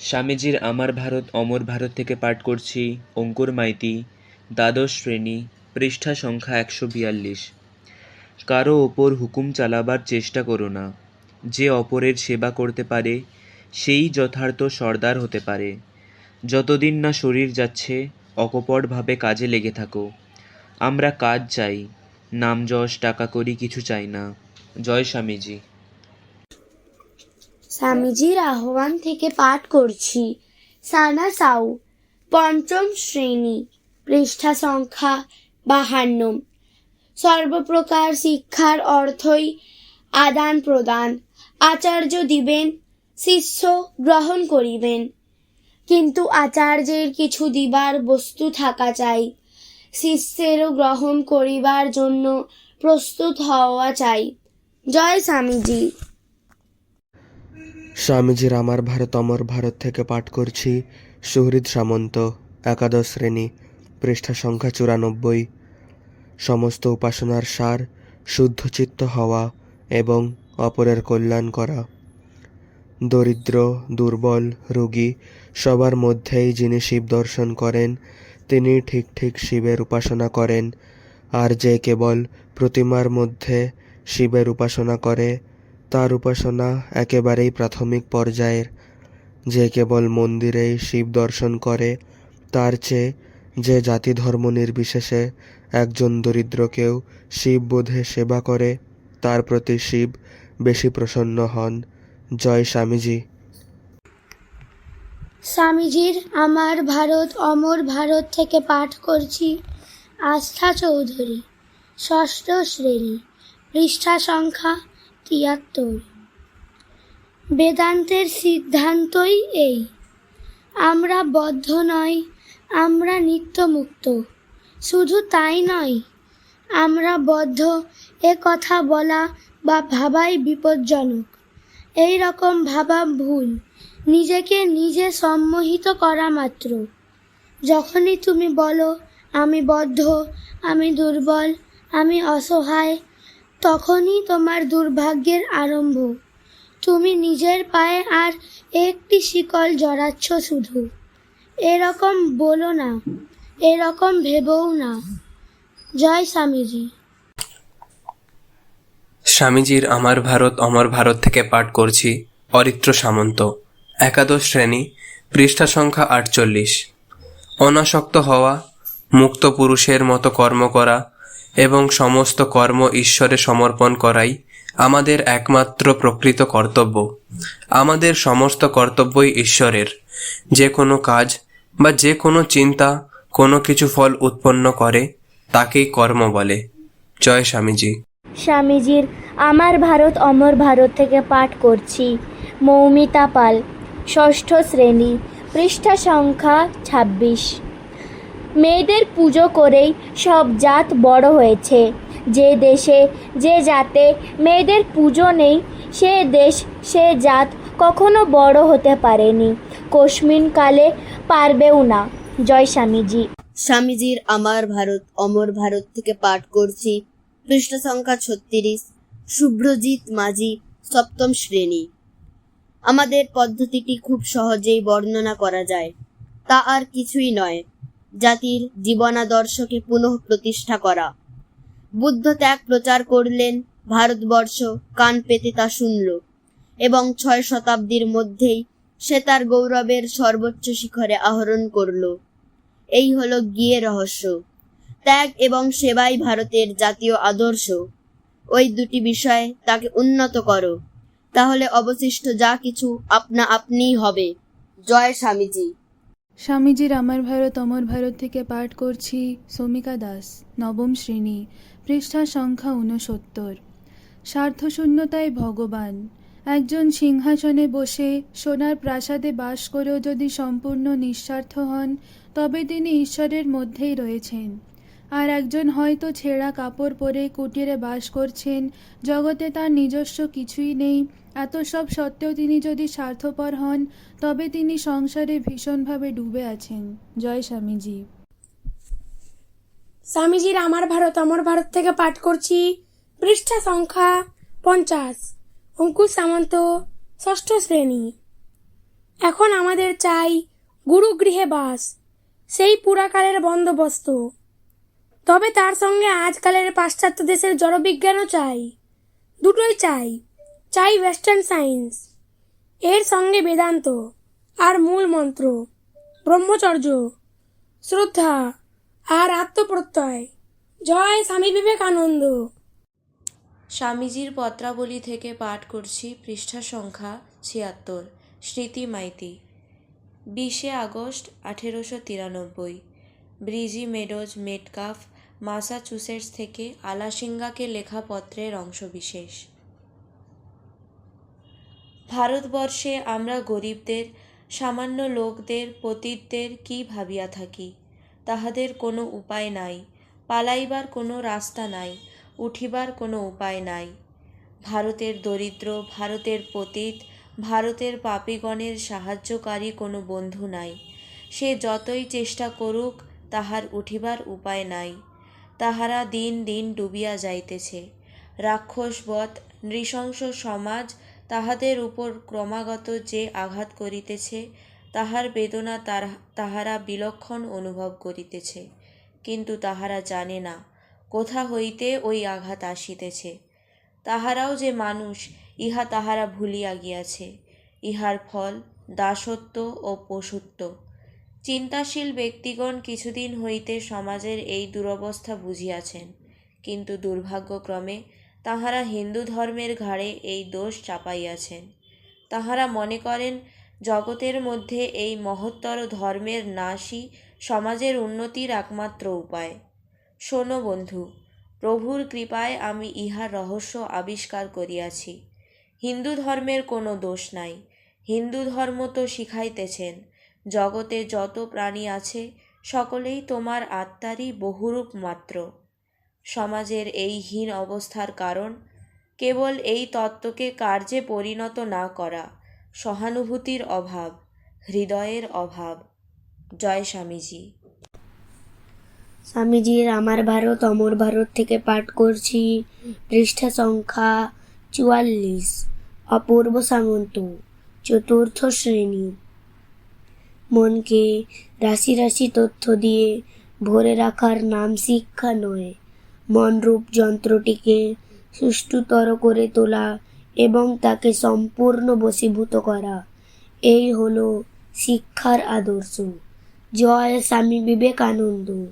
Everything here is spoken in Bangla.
স্বামীজির আমার ভারত, অমর ভারত থেকে পাঠ করছি, অঙ্কুর মাইতি, দ্বাদশ শ্রেণি, পৃষ্ঠা সংখ্যা একশো বিয়াল্লিশ। কারও ওপর হুকুম চালাবার চেষ্টা করো না। যে অপরের সেবা করতে পারে, সেই যথার্থ সর্দার হতে পারে। যতদিন না শরীর যাচ্ছে, অকপটভাবে কাজে লেগে থাকো। আমরা কাজ চাই, নাম যশ, টাকা করি কিছু চাই না। জয় স্বামীজি। স্বামীজির আহ্বান থেকে পাঠ করছি। সানা সাউ, পঞ্চম শ্রেণি, পৃষ্ঠা সংখ্যা বাহান্ন। সর্বপ্রকার শিক্ষার অর্থই আদান প্রদান। আচার্য দিবেন, শিষ্য গ্রহণ করিবেন। কিন্তু আচার্যের কিছু দিবার বস্তু থাকা চাই। শিষ্যেরও গ্রহণ করিবার জন্য প্রস্তুত হওয়া চাই। জয় স্বামীজি। স্বামীজির আমার ভারত, অমর ভারত থেকে পাঠ করছি। সুহৃদ সামন্ত, একাদশ শ্রেণি, পৃষ্ঠা সংখ্যা চুরানব্বই। সমস্ত উপাসনার সার শুদ্ধচিত্ত হওয়া এবং অপরের কল্যাণ করা। দরিদ্র, দুর্বল, রোগী, সবার মধ্যেই যিনি শিব দর্শন করেন, তিনি ঠিক ঠিক শিবের উপাসনা করেন। আর যে কেবল প্রতিমার মধ্যে শিবের উপাসনা করে তার উপাসনা একেবারেই প্রাথমিক পর্যায়ের। যে কেবল মন্দিরেই শিব দর্শন করে, তার চেয়ে যে জাতি ধর্ম নির্বিশেষে একজন দরিদ্রকেও শিব বোধে সেবা করে, তার প্রতি শিব বেশি প্রসন্ন হন। জয় স্বামীজি। স্বামীজির আমার ভারত, অমর ভারত থেকে পাঠ করছি আস্থা চৌধুরী, ষষ্ঠ শ্রেণি, পৃষ্ঠা সংখ্যা তিয়াত্তর। বেদান্তের সিদ্ধান্তই এই। আমরা বদ্ধ নয়, আমরা নিত্যমুক্ত। শুধু তাই নয়, আমরা বদ্ধ এ কথা বলা বা ভাবাই বিপজ্জনক। এই রকম ভাবা ভুল, নিজেকে নিজে সম্মোহিত করা মাত্র। যখনই তুমি বলো, আমি বদ্ধ, আমি দুর্বল, আমি অসহায় তখনই তোমার দুর্ভাগ্যের আরম্ভ। তুমি নিজের পায়ে আর একটি শিকল জড়াচ্ছ শুধু। এরকম বলো না, এরকম ভেবও না। জয় স্বামীজি। স্বামীজির আমার ভারত, অমর ভারত থেকে পাঠ করছি, অরিত্র সামন্ত। একাদশ শ্রেণি, পৃষ্ঠা সংখ্যা আটচল্লিশ। অনাসক্ত হওয়া, মুক্ত পুরুষের মতো কর্ম করা এবং সমস্ত কর্ম ঈশ্বরে সমর্পণ করাই আমাদের একমাত্র প্রকৃত কর্তব্য। আমাদের সমস্ত কর্তব্যই ঈশ্বরের। যে কোনো কাজ বা যে কোনো চিন্তা কোনো কিছু ফল উৎপন্ন করে, তাকেই কর্ম বলে। জয় স্বামীজি। স্বামীজির, আমার ভারত অমর ভারত থেকে পাঠ করছি। মৌমিতা পাল, ষষ্ঠ শ্রেণি, পৃষ্ঠা সংখ্যা ছাব্বিশ। মেয়েদের পুজো করেই সব জাত বড় হয়েছে। যে দেশে যে জাতে মেয়েদের পুজো নেই, সে দেশ, সে জাত কখনো বড় হতে পারেনি। কস্মিন কালে পারবেও না। জয় স্বামীজি। স্বামীজির আমার ভারত, অমর ভারত থেকে পাঠ করছি। পৃষ্ঠ সংখ্যা ছত্রিশ শুভ্রজিৎ মাঝি, সপ্তম শ্রেণি। আমাদের পদ্ধতিটি খুব সহজেই বর্ণনা করা যায়। তা আর কিছুই নয়। জাতির জীবনাদর্শকে পুনঃ প্রতিষ্ঠা করা। বুদ্ধ ত্যাগ প্রচার করলেন ভারতবর্ষ, কান পেতে তা শুনল এবং ছয় শতাব্দীর মধ্যেই সে তার গৌরবের সর্বোচ্চ শিখরে আহরণ করল। এই হলো গিয়ে রহস্য। ত্যাগ এবং সেবাই ভারতের জাতীয় আদর্শ। ওই দুটি বিষয়ে তাকে উন্নত করো। তাহলে অবশিষ্ট যা কিছু আপনা আপনিই হবে। জয় স্বামীজি। স্বামীজির আমার ভারত, অমর ভারত থেকে পাঠ করছি সমিকা দাস, নবম শ্রেণি, পৃষ্ঠা সংখ্যা ঊনসত্তর। স্বার্থশূন্যতায় ভগবান। একজন সিংহাসনে বসে সোনার প্রাসাদে বাস করেও যদি সম্পূর্ণ নিঃস্বার্থ হন, তবে তিনি ঈশ্বরের মধ্যেই রয়েছেন। আর একজন হয়তো ছেঁড়া কাপড় পরে কুটিরে বাস করছেন। জগতে তার নিজস্ব কিছুই নেই। এত সব সত্ত্বেও তিনি যদি স্বার্থপর হন, তবে তিনি সংসারে ভীষণভাবে ডুবে আছেন। জয় স্বামীজি। স্বামীজির আমার ভারত আমার ভারত থেকে পাঠ করছি। পৃষ্ঠা সংখ্যা পঞ্চাশ। অঙ্কুশ সামন্ত, ষষ্ঠ শ্রেণি। এখন আমাদের চাই গুরুগৃহে বাস। সেই পুরাকালের বন্দোবস্ত। তবে তার সঙ্গে আজকালের পাশ্চাত্য দেশের জড়বিজ্ঞানও চাই। দুটোই চাই। চাই ওয়েস্টার্ন সায়েন্স এর সঙ্গে বেদান্ত আর মূল মন্ত্র, ব্রহ্মচর্য, শ্রদ্ধা আর আত্মপ্রত্যয়। জয় স্বামী বিবেকানন্দ। স্বামীজির পত্রাবলী থেকে পাঠ করছি পৃষ্ঠা সংখ্যা ছিয়াত্তর, স্মৃতি মাইতি। বিশে আগস্ট আঠেরোশো তিরানব্বই, ব্রিজি মেডোজ মেটকাফ মাসাচুসেটস থেকে আলাসিঙ্গাকে লেখা পত্রের অংশবিশেষ। ভারতবর্ষে আমরা গরিবদের, সামান্য লোকদের, পতিতদের কি ভাবিয়া থাকি? তাহাদের কোনো উপায় নাই, পালাইবার কোনো রাস্তা নাই, উঠিবার কোনো উপায় নাই। ভারতের দরিদ্র, ভারতের পতিত, ভারতের পাপীগণের সাহায্যকারী কোনো বন্ধু নাই। সে যতই চেষ্টা করুক, তাহার উঠিবার উপায় নাই। তাহারা দিন দিন ডুবিয়া যাইতেছে। রাক্ষসবৎ নৃশংস সমাজ তাহাদের উপর ক্রমাগত যে আঘাত করিতেছে, তাহার বেদনা তাহারা বিলক্ষণ অনুভব করিতেছে। কিন্তু তাহারা জানে না, কোথা হইতে ওই আঘাত আসিতেছে। তাহারাও যে মানুষ, ইহা তাহারা ভুলিয়া গিয়াছে। ইহার ফল দাসত্ব ও পশুত্ব। চিন্তাশীল ব্যক্তিগণ কিছুদিন হইতে সমাজের এই দুরবস্থা বুঝিয়াছেন। কিন্তু দুর্ভাগ্যক্রমে তাহারা হিন্দু ধর্মের ঘাড়ে এই দোষ চাপাইয়াছেন। তাহারা মনে করেন, জগতের মধ্যে এই মহত্তর ধর্মের নাশই সমাজের উন্নতির একমাত্র উপায়। শোনো বন্ধু, প্রভুর কৃপায় আমি ইহার রহস্য আবিষ্কার করিয়াছি। হিন্দু ধর্মের কোনো দোষ নাই। হিন্দু ধর্ম তো শিখাইতেছেন জগতে যত প্রাণী আছে, সকলেই তোমার আত্মারই বহুরূপ মাত্র। সমাজের এই হীন অবস্থার কারণ, কেবল এই তত্ত্বকে কার্যে পরিণত না করা, সহানুভূতির অভাব, হৃদয়ের অভাব। জয় স্বামীজি। স্বামীজির আমার ভারত, অমর ভারত থেকে পাঠ করছি, পৃষ্ঠা সংখ্যা চুয়াল্লিশ, অপূর্ব সামন্ত, চতুর্থ শ্রেণি। মনকে রাশি রাশি তথ্য দিয়ে ভরে রাখার নাম শিক্ষা নয়। মনরূপ যন্ত্রটিকে সুষ্ঠুতর করে তোলা এবং তাকে সম্পূর্ণ বশীভূত করা। এই হলো শিক্ষার আদর্শ। জয় স্বামী বিবেকানন্দ।